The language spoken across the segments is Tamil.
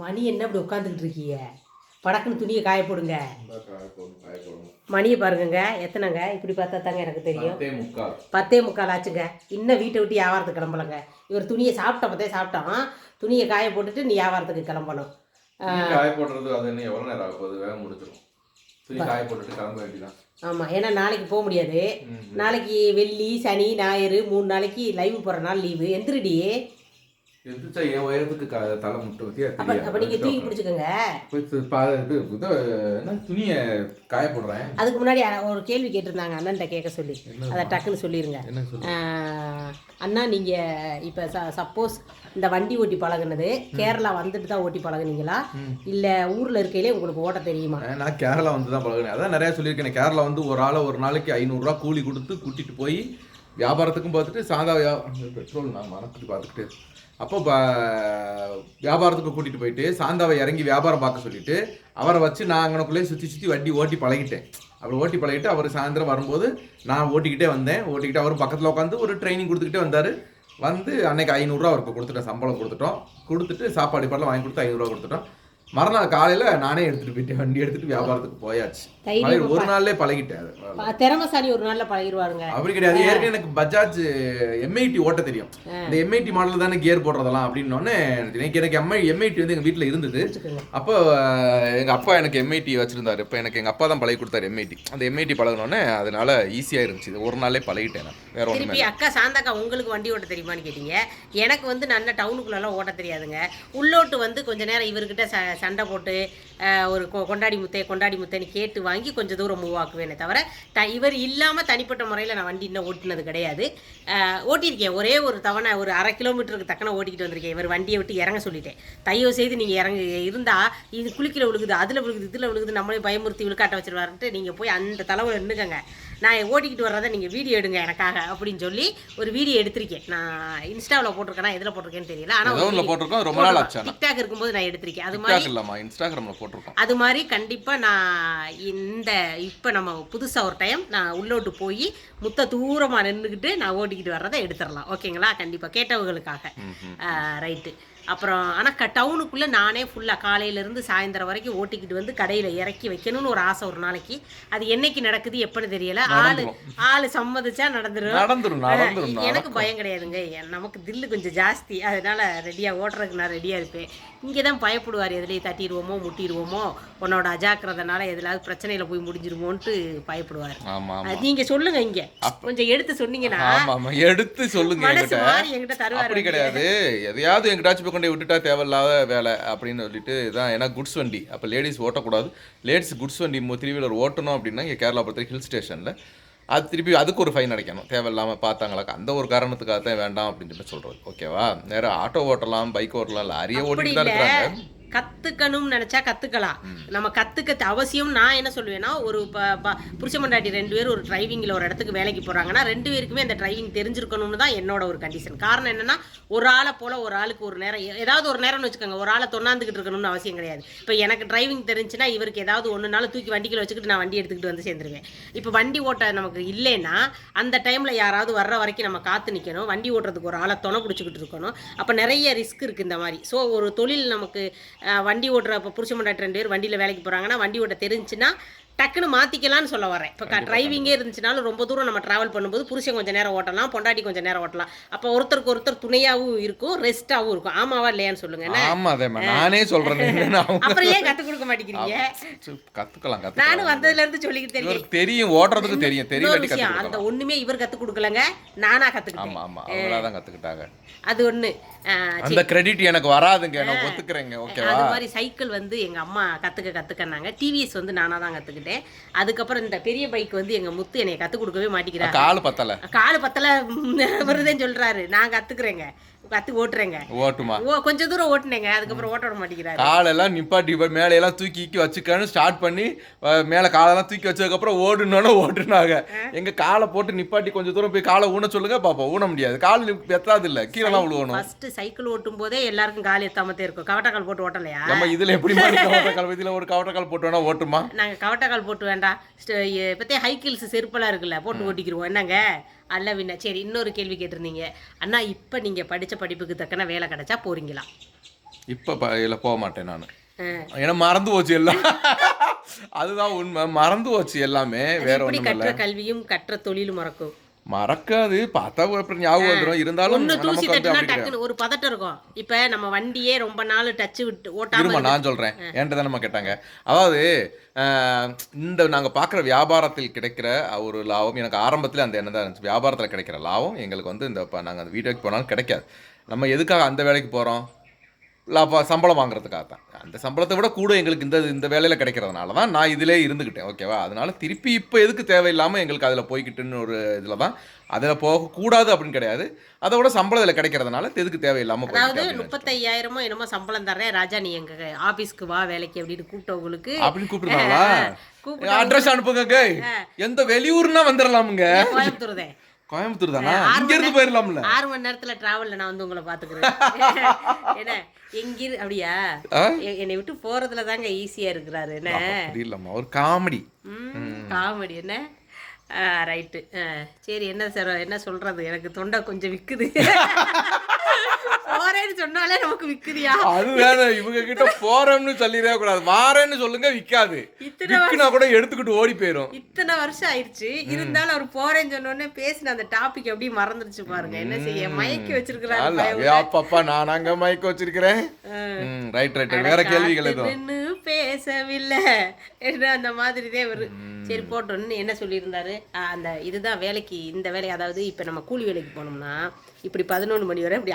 மணி என்ன இப்படி உட்காந்துக்கிட்டு இருக்கீங்க? படக்குன்னு துணியை காய போடுங்க. மணியை பாருங்கங்க. எத்தனைங்க? இப்படி பார்த்தா தாங்க எனக்கு தெரியும். பத்தே முக்கால். ஆச்சுங்க. இன்னும் வீட்டை விட்டு வியாபாரத்துக்கு கிளம்பலங்க. இவர் துணியை சாப்பிட்ட பத்தே சாப்பிட்டான். துணியை காய போட்டுட்டு நீ வியாபாரத்துக்கு கிளம்பணும். காய போடுறது அது இன்னும் எவ்வளவு நேரம் ஆக போகுது? வேக முடிச்சிடும் துணி காய போட்டுட்டு கிளம்ப வேண்டியதான் ஆமாம் ஏன்னா நாளைக்கு போக முடியாது. நாளைக்கு வெள்ளி சனி ஞாயிறு மூணு நாளைக்கு லைவ் போகிற நாள் லீவு எந்திரடி. எந்திரிச்சா என் உயரத்துக்கு க- தலை முட்டை அப்போ அப்போ நீங்கள் தூக்கி. பிடிச்சிக்கோங்க. இது துணியை காய போடுறேன் அதுக்கு முன்னாடி ஒரு கேள்வி கேட்டிருந்தாங்க அண்ணன்ட்ட கேட்க சொல்லி. அதை டக்குன்னு சொல்லிடுங்க அண்ணா நீங்கள் இப்போ ச சப்போஸ் இந்த வண்டி ஓட்டி பழகுனது கேரளா வந்துட்டு தான் ஓட்டி பழகுனீங்களா? இல்லை ஊரில் இருக்கையிலே உங்களுக்கு ஓட்ட தெரியுமா? நான் கேரளா வந்து தான் பழகினேன். அதான் நிறைய சொல்லியிருக்கேன் கேரளா வந்து ஒரு ஆளை ஒரு நாளைக்கு ஐநூறுரூவா கூலி கொடுத்து கூட்டிட்டு போய் வியாபாரத்துக்கும் பார்த்துட்டு சாதா வியா பெட்ரோல் நான் மனத்துக்கு பார்த்துக்கிட்டு அப்போ ப- வியாபாரத்துக்கு கூட்டிட்டு போயிட்டு சாந்தாவை இறங்கி வியாபாரம் பார்க்க சொல்லிட்டு அவரை வச்சு நான் அங்கனக்குள்ளேயே சுற்றி சுற்றி வண்டி ஓட்டி பழகிட்டேன். அவர் ஓட்டி பழகிட்டு அவர் சாயந்தரம் வரும்போது நான் ஓட்டிக்கிட்டே வந்தேன். ஓட்டிக்கிட்டு அவர் பக்கத்தில் உட்காந்து ஒரு ட்ரைனிங் கொடுத்துக்கிட்டே வந்தார். வந்து அன்னைக்கு ஐநூறுரூவா அவருக்கு கொடுத்துட்டேன் சம்பளம் கொடுத்துட்டோம். கொடுத்துட்டு சாப்பாடு பாடலாம் வாங்கி கொடுத்து ஐநூறுரூவா கொடுத்துட்டோம். மறுநாள் காலையில் நானே எடுத்துகிட்டு போயிட்டேன் வண்டி எடுத்துகிட்டு வியாபாரத்துக்கு போயாச்சு. ஒரு நாள்லயே பழகிட்டேன் திறமைசாலி ஒரு நாளில் பழகிடுவாருங்க அப்படி கிடையாது. ஏற்கனவே எனக்கு பஜாஜ் எம்ஐடி ஓட்ட தெரியும். இந்த எம்ஐடி மாடல் தானே கியர் போடுறதெல்லாம் அப்படின்னோடனே எனக்கு எனக்கு எம்ஐ எம்ஐடி வந்து எங்கள் வீட்டில் இருந்தது. அப்போ எங்க அப்பா எனக்கு எம்ஐடி வச்சிருந்தாரு. இப்போ எனக்கு எங்க அப்பா தான் பழகி கொடுத்தாரு எம்ஐடி அந்த எம்ஐடி பழகினோடனே அதனால ஈஸியா இருந்துச்சு. ஒரு நாளே பழகிட்டேன் நான். வேற திருப்பி அக்கா சாந்தாக்கா உங்களுக்கு வண்டி ஓட்ட தெரியுமான்னு கேட்டீங்க. எனக்கு வந்து நல்ல டவுனுக்குள்ளெல்லாம் ஓட்ட தெரியாதுங்க. உள்ளோட்டு வந்து கொஞ்ச நேரம் இவர்கிட்ட சண்டை போட்டு ஒரு கொண்டாடி முத்தை கொண்டாடி முத்தைன்னு கேட்டு வாங்கி கொஞ்சம் தூரம் மூவ் ஆக்குவேனே தவிர த இவர் இல்லாமல் தனிப்பட்ட முறையில் நான் வண்டி இன்னும் ஓட்டினது கிடையாது. ஓட்டியிருக்கேன். ஒரே ஒரு தவணை ஒரு அரை கிலோமீட்டருக்கு தக்கன ஓட்டிக்கிட்டு வந்திருக்கேன். இவர் வண்டியை விட்டு இறங்க சொல்லிட்டேன். தயவு செய்து நீங்கள் இறங்க இருந்தால் இது குளிக்கல விழுகுது அதில் விழுகுது இதில் விழுகுது நம்மளே பயமுறுத்தி விழுக்காட்ட வச்சிருவாருன்ட்டு நீங்கள் போய் அந்த தலைவில் நின்றுக்கங்க நான் ஓட்டிக்கிட்டு வர்றதை நீங்கள் வீடியோ எடுங்க எனக்காக அப்படின்னு சொல்லி ஒரு வீடியோ எடுத்திருக்கேன். நான் இன்ஸ்டாவில் போட்டிருக்கேனா எதில் போட்டிருக்கேன்னு தெரியல. ஆனால் போட்டிருக்கோம். ரொம்ப நாள் டிக்டாக் இருக்கும்போது நான் எடுத்திருக்கேன். அது மாதிரி இன்ஸ்டாகிராமில் போட்டிருக்கோம். அது மாதிரி கண்டிப்பாக நான் இந்த இப்போ நம்ம புதுசாக ஒரு டைம் நான் உள்ளோட்டு போய் முத்த தூரமாக நின்றுக்கிட்டு நான் ஓட்டிக்கிட்டு வர்றதை எடுத்துடலாம். ஓகேங்களா? கண்டிப்பாக கேட்டவங்களுக்காக ரைட்டு. அப்புறம் ஆனால் டவுனுக்குள்ளே நானே ஃபுல்லாக காலையிலேருந்து சாயந்தரம் வரைக்கும் ஓட்டிக்கிட்டு வந்து கடையில் இறக்கி வைக்கணும்னு ஒரு ஆசை ஒரு நாளைக்கு. அது என்னைக்கு நடக்குது எப்பன்னு தெரியல. ஆள் ஆள் சம்மதிச்சா நடந்துரும். எனக்கு பயம் கிடையாதுங்க. நமக்கு தில்லு கொஞ்சம் ஜாஸ்தி. அதனால ரெடியாக ஓட்டுறதுக்கு நான் ரெடியாக இருப்பேன். இங்கே தான் பயப்படுவார் எதுலேயும் தட்டிடுவோமோ முட்டிடுவோமோ உன்னோட அஜாக்கிரதனால எதுலாவது பிரச்சனையில் போய் முடிஞ்சிருமோன்ட்டு பயப்படுவார். ஆமா ஆமா. அது நீங்க சொல்லுங்க இங்க. கொஞ்சம் எடுத்து சொன்னீங்கன்னா எடுத்து சொல்லுங்க என்கிட்ட. தருவாரு கிடையாது. எதையாவது எங்கிட்டாச்சும் கொண்டு விட்டுட்டா தேவையில்லாத வேலை அப்படின்னு சொல்லிட்டு இதான். ஏன்னா குட்ஸ் வண்டி. அப்போ லேடிஸ் ஓட்டக்கூடாது. லேடிஸ் குட்ஸ் வண்டி த்ரீ வீலர் ஓட்டணும் அப்படின்னா இங்கே கேரளா பொறுத்த ஹில் ஸ்டேஷனில் அது திருப்பி அதுக்கு ஒரு ஃபைன் அடைக்கணும். தேவையில்லாமல் பார்த்தாங்களாக்கா. அந்த ஒரு காரணத்துக்காக தான் வேண்டாம் அப்படின்னு சொல்லி சொல்கிறது ஓகேவா நேரா ஆட்டோ ஓட்டலாம் பைக் ஓட்டலாம் லாரியே ஓட்டிட்டு தான் இருக்கிறாங்க. கத்துக்கணும்னு நினைச்சா கத்துக்கலாம். நம்ம கத்துக்க அவசியம். நான் என்ன சொல்லுவேன்னா ஒரு புருஷ மண்டாட்டி ரெண்டு பேரும் ஒரு டிரைவிங்கில் ஒரு இடத்துக்கு வேலைக்கு போறாங்கன்னா ரெண்டு பேருக்குமே அந்த டிரைவிங் தெரிஞ்சிருக்கணும்னு தான் என்னோட ஒரு கண்டிஷன் காரணம் என்னன்னா ஒரு ஆளை போல ஒரு ஆளுக்கு ஒரு நேரம் ஏதாவது ஒரு நேரம்னு வச்சுக்கோங்க ஒரு ஆளை தொண்ணாந்துக்கிட்டு இருக்கணும்னு அவசியம் கிடையாது. இப்போ எனக்கு டிரைவிங் தெரிஞ்சுன்னா இவருக்கு ஏதாவது ஒன்று நாள் தூக்கி வண்டிக்குள்ள வச்சுக்கிட்டு நான் வண்டி எடுத்துக்கிட்டு வந்து சேர்ந்துருவேன். இப்போ வண்டி ஓட்ட நமக்கு இல்லைன்னா அந்த டைம்ல யாராவது வர்ற வரைக்கும் நம்ம காத்து நிற்கணும் வண்டி ஓட்டுறதுக்கு ஒரு ஆளை துணை பிடிச்சிக்கிட்டு இருக்கணும். அப்போ நிறைய ரிஸ்க் இருக்குது இந்த மாதிரி. ஸோ ஒரு தொழில் நமக்கு வண்டி ஓட்டுற இப்போ புருஷ மண்டாட்டி ரெண்டு பேர் வண்டியில் வேலைக்கு போகிறாங்கன்னா வண்டி ஓட்ட தெரிஞ்சுன்னா டக்குன்னு மாற்றிக்கலாம்னு சொல்ல வரேன். இப்போ டிரைவிங்கே இருந்துச்சுனாலும் ரொம்ப தூரம் நம்ம ட்ராவல் பண்ணும்போது புருஷன் கொஞ்சம் நேரம் ஓட்டலாம் பொண்டாட்டி கொஞ்சம் நேரம் ஓட்டலாம். அப்போ ஒருத்தருக்கு ஒருத்தர் துணையாகவும் இருக்கும் ரெஸ்ட்டாகவும் இருக்கும். ஆமாவா இல்லையான்னு சொல்லுங்க? ஆமா அதே நானே சொல்றேன் அப்புறம் ஏன் கற்றுக் கொடுக்க மாட்டேங்கிறீங்க? கத்துக்கலாம் நானும் கத்துக்கலாம் வந்ததுலேருந்து சொல்லிக்கிட்டு தெரியும் தெரியும் ஓட்டுறதுக்கு தெரியும் கத்துக்கலாம் அந்த ஒண்ணுமே இவர் கற்றுக் கொடுக்கலங்க நானா கற்றுக்கிட்டேன் ஆமா ஆமா அவங்களா தான் அது ஒன்று அந்த கிரெடிட் எனக்கு வராதுங்க நான் ஒத்துக்கிறேங்க ஓகேவா? அது மாதிரி சைக்கிள் வந்து எங்கள் அம்மா கற்றுக்க கற்றுக்கனாங்க டிவிஎஸ் வந்து நானாக தான் கற்றுக்கிட்டேன் அதுக்கப்புறம் இந்த பெரிய பைக் வந்து எங்கள் முத்து என்னை கற்றுக் கொடுக்கவே மாட்டேங்கிறாங்க கால் பத்தல. கால் பத்தல வருதுன்னு சொல்கிறாரு நான் கற்றுக்குறேங்க கற்று ஓட்டுறேங்க. ஓட்டுமா? ஓ கொஞ்சம் தூரம் ஓட்டுனேங்க. அதுக்கப்புறம் ஓட்ட விட மாட்டேங்கிறாரு. காலெல்லாம் நிப்பாட்டி போய் மேலையெல்லாம் தூக்கி கீக்கி வச்சுக்கன்னு ஸ்டார்ட் பண்ணி மேல காலெல்லாம் தூக்கி வச்சதுக்கப்புறம் ஓடுனோன்னு ஓட்டுனாங்க. எங்க காலை போட்டு நிப்பாட்டி கொஞ்சம் தூரம் போய் காலை ஊன சொல்லுங்க பாப்போம். ஊன முடியாது. கால் எத்தாது இல்ல கீழெல்லாம் விழுவணும் ஃபர்ஸ்ட் சைக்கிள் ஓட்டும் போதே எல்லாருக்கும் கால் எத்தாமத்தே இருக்கும். கவட்டக்கால் போட்டு ஓட்டலையா? நம்ம இதுல எப்படி கவட்டக்கால் இதுல ஒரு கவட்டக்கால் போட்டு வேணா ஓட்டுமா? நாங்கள் கவட்டக்கால் போட்டு வேண்டாம். இப்போத்தே ஹை ஹீல்ஸ் செருப்பெல்லாம் இருக்குல்ல போட்டு ஓட்டிக்கிருவோம். என்னங்க? அல்ல வின்ன சரி இன்னொரு கேள்வி கேட்டிருந்தீங்க. அண்ணா இப்போ நீங்கள் படித்த படிப்புக்கு தக்கன வேலை கிடைச்சா போறீங்களா? இப்போ இல்லை போக மாட்டேன் நான். ஏன்னா மறந்து போச்சு எல்லாம். அதுதான் உண்மை. மறந்து போச்சு எல்லாமே. வேற ஒண்ணும் கற்ற கல்வியும் கற்ற தொழிலும் மறக்கும்? மறக்காது. பார்த்தா அப்புறம் ஞாபகம் வந்துடும் இருந்தாலும் ஒண்ணு தூசி தட்டுனா டக்குன்னு ஒரு பதட்டம் இருக்கும். இப்ப நம்ம வண்டியே ரொம்ப நாள் டச் விட்டு ஓட்டாம நான் சொல்றேன். என்கிட்ட தானே கேட்டாங்க. அதாவது இந்த நாங்க பார்க்குற வியாபாரத்தில் கிடைக்கிற ஒரு லாபம் எனக்கு ஆரம்பத்துல அந்த எண்ணம் தான் இருந்துச்சு. வியாபாரத்தில் கிடைக்கிற லாபம் எங்களுக்கு வந்து இந்த இப்போ நாங்கள் அந்த வீட்டுக்கு போனாலும் கிடைக்காது. நம்ம எதுக்காக அந்த வேலைக்கு போறோம்? லாபம் சம்பளம் வாங்குறதுக்காக தான் அந்த சம்பளத்தை விட கூட எங்களுக்கு இந்த இந்த வேலையில் கிடைக்கிறதுனால தான் நான் இதிலே இருந்துக்கிட்டேன் ஓகேவா? அதனால திருப்பி இப்போ எதுக்கு தேவையில்லாமல் எங்களுக்கு அதில் போய்கிட்டுன்னு ஒரு இதில் தான். அதில் போகக்கூடாது அப்படின்னு கிடையாது. அதை விட சம்பளம் இதில் கிடைக்கிறதுனால எதுக்கு தேவையில்லாமல் அதாவது முப்பத்தையாயிரமோ என்னமோ சம்பளம் தர்றேன். ராஜா நீ எங்க ஆபீஸ்க்கு வா வேலைக்கு அப்படின்னு கூப்பிட்டவங்களுக்கு அப்படின்னு கூப்பிடுறாங்களா கூப்பிட்டு அட்ரஸ் அனுப்புங்க எந்த வெளியூர்னா வந்துடலாமுங்க கோயம்புத்தூர் கோயம்புத்தூர் தானா? இங்க இருந்து போயிடலாம்ல ஆறு மணி நேரத்துல டிராவல்ல நான் வந்து உங்களை பாத்துக்கிறேன். என்ன? எங்கிரு அப்படியா? என்னை விட்டு போறதுல தாங்க ஈஸியா இருக்கிறாரு. என்ன? இல்லம்மா ஒரு காமெடி. காமெடி. என்ன? ரைட்டு சரி என்ன சார் என்ன சொல்றது? எனக்கு தொண்டை கொஞ்சம் விக்குது. போறேன்னு சொன்னாலே நமக்கு விக்குதியா? அதுதானே இவங்க கிட்ட போறோம்னு சொல்லிடவே கூடாது. வாரேன்னு சொல்லுங்க விக்காது. இத்தனை விக்குனா கூட எடுத்துக்கிட்டு ஓடி போயிரும். இத்தனை வருஷம் ஆயிடுச்சு. இருந்தாலும் அவர் போறேன்னு சொன்ன உடனே பேசின அந்த டாபிக் அப்படியே மறந்துருச்சு பாருங்க. என்ன செய்ய மயக்கி வச்சிருக்கிறாரு. அப்பப்பா நான் அங்க மைக் வச்சிருக்கிறேன். ரைட் ரைட் வேற கேள்விகள் எதுவும்? பேசவில்லை. என்ன அந்த மாதிரி தான் இவரு சரி போட்டோன்னு என்ன சொல்லியிருந்தாரு? அந்த இதுதான் வேலைக்கு இந்த வேலை அதாவது இப்ப நம்ம கூலி வேலைக்கு போனோம்னா இப்படி பதினொன்று மணி வரை இப்படி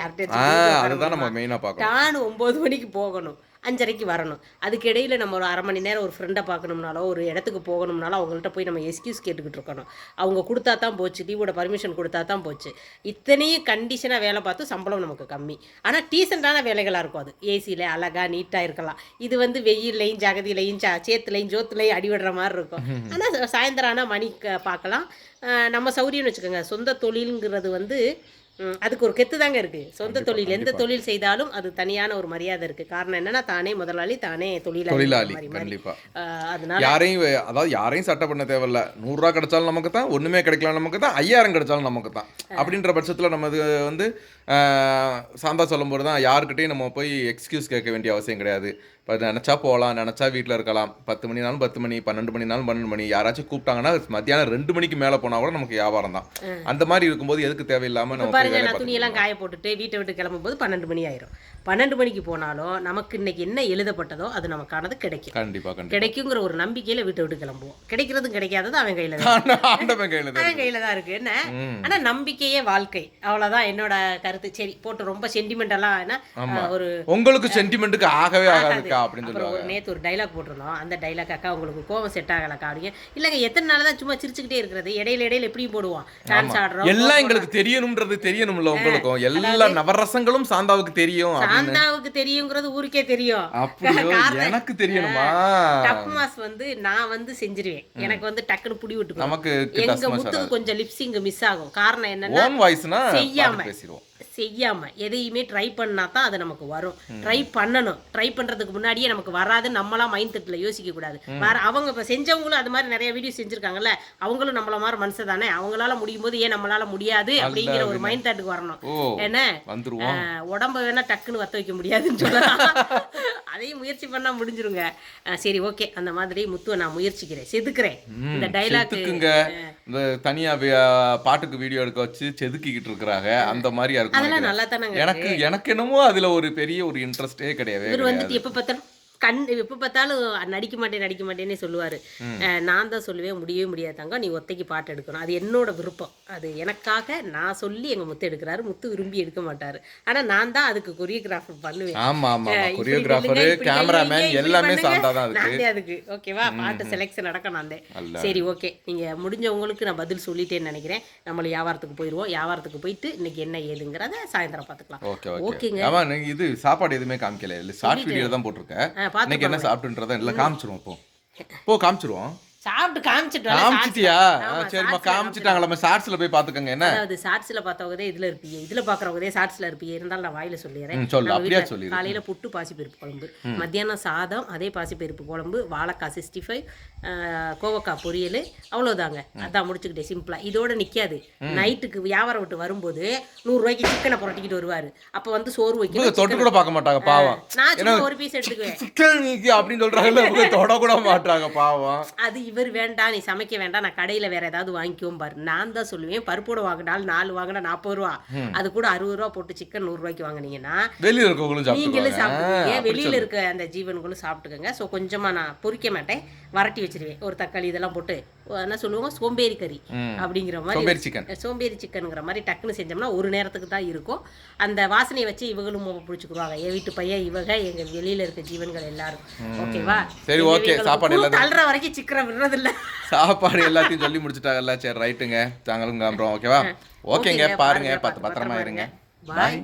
அதுதான் நம்ம மெயினா பார்க்கணும். டானு ஒம்பது மணிக்கு போகணும். அஞ்சரைக்கு வரணும். அதுக்கு இடையில நம்ம ஒரு அரை மணி நேரம் ஒரு ஃப்ரெண்டை பார்க்கணும்னாலோ ஒரு இடத்துக்கு போகணும்னாலோ அவங்கள்ட்ட போய் நம்ம எஸ்கியூஸ் கேட்டுக்கிட்டு இருக்கணும். அவங்க கொடுத்தா தான் போச்சு லீவோட பர்மிஷன் கொடுத்தா தான் போச்சு. இத்தனையும் கண்டிஷனாக வேலை பார்த்து சம்பளம் நமக்கு கம்மி. ஆனால் டீசெண்டான வேலைகளாக இருக்கும் அது. ஏசியில் அழகாக நீட்டாக இருக்கலாம். இது வந்து வெயில்லையும் ஜகதியிலையும் சா சேத்துலையும் ஜோத்துலையும் அடிவிடுற மாதிரி இருக்கும். ஆனால் சாயந்தரம் ஆனால் மணி பார்க்கலாம். நம்ம சௌரியம்னு வச்சுக்கோங்க. சொந்த தொழிலுங்கிறது வந்து அதுக்கு ஒரு கெத்து தாங்க இருக்கு. சொந்த தொழில் எந்த தொழில் செய்தாலும் அது தனியான ஒரு மரியாதை இருக்கு. காரணம் என்னன்னா தானே முதலாளி தானே தொழிலாளி கண்டிப்பா. அதனால யாரையும் அதாவது யாரையும் சட்டை பண்ண தேவையில்ல. நூறுரூவா கிடைச்சாலும் நமக்கு தான் ஒன்றுமே கிடைக்கலாம் நமக்கு தான் ஐயாயிரம் கிடைச்சாலும் நமக்கு தான் அப்படின்ற பட்சத்தில் நம்ம வந்து சாந்தா சொல்லும்போது தான் யாருக்கிட்டையும் நம்ம போய் எக்ஸ்கியூஸ் கேட்க வேண்டிய அவசியம் கிடையாது. இப்போ நினச்சா போகலாம் நினச்சா வீட்டில் இருக்கலாம். பத்து மணினாலும் பத்து மணி பன்னெண்டு மணினாலும் பன்னெண்டு மணி. யாராச்சும் கூப்பிட்டாங்கன்னா மத்தியானம் ரெண்டு மணிக்கு மேலே போனால் கூட நமக்கு வியாபாரம் தான். அந்த மாதிரி இருக்கும்போது எதுக்கு தேவையில்லாமல் நம்ம பாருங்க நான் துணியெல்லாம் காய போட்டுட்டு வீட்டை விட்டு கிளம்பும்போது பன்னெண்டு மணி ஆயிரும். பன்னெண்டு மணிக்கு போனாலும் நமக்கு இன்னைக்கு என்ன எழுதப்பட்டதோ அது நமக்கானது கிடைக்கும். கண்டிப்பாக கிடைக்குங்கிற ஒரு நம்பிக்கையில வீட்டை விட்டு கிளம்புவோம். கிடைக்கிறதும் கிடைக்காததும் அவன் கையில தான் ஆண்டவன் கையில் தான் அவன் கையில தான் இருக்கு. என்ன. ஆனா நம்பிக்கையே வாழ்க்கை. அவ்வளவுதான் என்னோட கருத்து. சரி போட்டு ரொம்ப சென்டிமெண்டெல்லாம் என்ன? ஆஹ், ஒரு உங்களுக்கு சென்டிமெண்ட்டுக்கு ஆகவே ஆகாதுக்கா அப்படின்னு சொல்லுவாங்க. நேத்து ஒரு டைலாக் போட்டிருந்தோம். அந்த டைலாக் அக்கா உங்களுக்கு கோவம் செட் ஆகலக்கா அப்படிங்க இல்லைங்க எத்தனை நாள் தான் சும்மா சிரிச்சுக்கிட்டே இருக்கிறது. இடையில இடையில எப்படியும் போடுவோம். டான்ஸ் ஆடுறோம் எல்லாம் எங்களுக்கு தெரியணும்ன்றது தெரியணும்ல உங்களுக்கும். எல்லா நவரசங்களும் சாந்தாவுக்கு தெரியும் சாந்தாவுக்கு தெரியுங்கிறது ஊருக்கே தெரியும். எனக்கு தெரியணுமா? டப் மாஸ் வந்து நான் வந்து செஞ்சிருவேன். எனக்கு வந்து டக்குன்னு புடி விட்டுக்கணும் நமக்கு எங்க முத்துக்கு கொஞ்சம் லிப்ஸிங் மிஸ் ஆகும். காரணம் என்னன்னா செய்யாம. பேசிடுவோம். செய்யாம எதையுமே ட்ரை பண்ணா தான் அது நமக்கு வரும். ட்ரை பண்ணணும். ட்ரை பண்றதுக்கு முன்னாடியே நமக்கு வராது. நம்மளா மைண்ட் செட்ல யோசிக்க கூடாது. வர அவங்க இப்ப செஞ்சவங்களும் அது மாதிரி நிறைய வீடியோ செஞ்சிருக்காங்கல்ல அவங்களும் நம்மள மாதிரி மனுஷன் தானே? அவங்களால முடியும் போது ஏன் நம்மளால முடியாது அப்படிங்கிற ஒரு மைண்ட் தாட்டுக்கு வரணும். என்ன? உடம்ப வேணா டக்குன்னு வத்த வைக்க முடியாதுன்னு சொல்லலாம். அதையும் முயற்சி பண்ணா முடிஞ்சிருங்க. சரி ஓகே. அந்த மாதிரி முத்துவை நான் முயற்சிக்கிறேன். செதுக்குறேன். இந்த டைலாக் இந்த தனியா வி- பாட்டுக்கு வீடியோ எடுக்க வச்சு செதுக்கிக்கிட்டு இருக்கிறாங்க. அந்த மாதிரியா இருக்கும் அதெல்லாம். நல்லா தானங்க எனக்கு எனக்கு என்னமோ அதுல ஒரு பெரிய ஒரு இன்ட்ரெஸ்டே கிடையவே இவர் கிடையாது. வந்துட்டு எப்ப பார்த்தாலும் கண் எப்ப பார்த்தாலும் நடிக்க மாட்டேன் நடிக்க மாட்டேன்னே சொல்லுவாரு. நான் தான் சொல்லுவேன் முடியவே முடியாது தங்கம் நீ ஒத்தைக்கு பாட்டு எடுக்கணும். அது என்னோட விருப்பம். அது எனக்காக நான் சொல்லி எங்க முத்து எடுக்கிறாரு. முத்து விரும்பி எடுக்க மாட்டாரு. ஆனா நான் தான் அதுக்கு கொரியோகிராஃபர் பண்ணுவேன். கொரியோகிராஃபர் கேமராமேன் எல்லாமே பண்ணுங்க. சாந்தா தான் அதுக்கு. ஓகேவா பாட்டு செலெக்ஷன் தான் அல்ல. சரி ஓகே நீங்க முடிஞ்சவங்களுக்கு நான் பதில் சொல்லிட்டேன்னு நினைக்கிறேன். நம்ம வியாபாரத்துக்கு போயிடுவோம் வியாபாரத்துக்கு போயிட்டு இன்னைக்கு என்ன ஏதுங்கிறத சாயந்தரம் பார்த்துக்கலாம். ஓகே ஓகே ஓகேங்க இது சாப்பாடு எதுவுமே காமிக்கல இல்ல ஷார்ட் வீடியோ தான் போட்டிருக்கேன். பார்த்து இன்னைக்கு என்ன சாப்பிட்டுன்றத இல்ல காமிச்சிருவோம் இப்போ போ காமிச்சிருவோம். சாப்பிட்டு காமிச்சிட்டு. காமிச்சிட்டியா? சரிம்மா காமிச்சிட்டாங்களா ஷார்ட்ஸ்ல போய் பாத்துக்கோங்க என்ன? அதாவது ஷார்ட்ஸ்ல பார்த்தவங்க இதுல இருப்பீங்க இதுல பாக்குறவங்க ஷார்ட்ஸ்ல இருப்பீங்க இருந்தாலும் நான் வாயில சொல்லிடுறேன். சொல்லு, நம்ம அப்படியே சொல்லிடு. காலையில புட்டு பாசிப்பருப்பு குழம்பு மத்தியானம் சாதம் அதே பாசிப்பருப்பு குழம்பு வாழைக்காய் சிக்ஸ்டி ஃபைவ் கோவக்காய் பொரியல் அவ்வளோதாங்க அதான் முடிச்சுக்கிட்டேன் சிம்பிளா இதோட நிக்காது. நைட்டுக்கு வியாபாரம் விட்டு வரும்போது நூறு ரூபாய்க்கு சிக்கனை புரட்டிக்கிட்டு வருவாரு. அப்ப வந்து சோறு வைக்கணும் தொட்டு கூட பார்க்க மாட்டாங்க பாவம். நான் ஒரு பீஸ் எடுத்துக்குவேன். சிக்கன் அப்படின்னு இவங்க தொட கூட மாட்டாங்க பாவம். அது இவர் வேண்டாம் நீ சமைக்க வேண்டாம் நான் கடையில் வேற ஏதாவது வாங்கிக்குவோம் பாரு. நான் தான் சொல்லுவேன் பருப்போட வாங்கினாலும் நாலு வாங்கினா நாற்பது ரூபா. அது கூட அறுபது ரூபா போட்டு சிக்கன் நூறுரூவாய்க்கு வாங்கினீங்கன்னா வெளியில இருக்கவங்களும் நீங்களும் சாப்பிடுவீங்க வெளியில இருக்க அந்த ஜீவன்களும் சாப்பிட்டுக்கோங்க. ஸோ கொஞ்சமா நான் பொரிக்க மாட்டேன். வரட்டி வச்சிருவேன். ஒரு தக்காளி இதெல்லாம் போட்டு என்ன சொல்லுவோம் சோம்பேறி கறி. அப்படிங்கிற சோம்பேறி மாதிரி சிக்கன் சோம்பேறி சிக்கனுங்கிற மாதிரி டக்குன்னு செஞ்சோம்னா ஒரு நேரத்துக்கு தான் இருக்கும். அந்த வாசனையை வச்சு இவங்களும் பிடிச்சிக்குவாங்க என் வீட்டு பையன் இவங்க எங்க வெளியில இருக்க ஜீவன்கள் எல்லாரும். ஓகேவா? சரி, இவங்களுக்கு சாப்பாடு பூ எல்லாத்தையும் தள்ளுற வரைக்கும் சிக்கரம் விடுறதில்ல. சாப்பாடு எல்லாத்தையும் சொல்லி முடிச்சிட்டாங்கல்ல. சரி ரைட்டுங்க. தாங்களும் கிளம்புறோம். ஓகேவா? ஓகேங்க. பாருங்க, பத்து பத்திரமா இருங்க. பாய்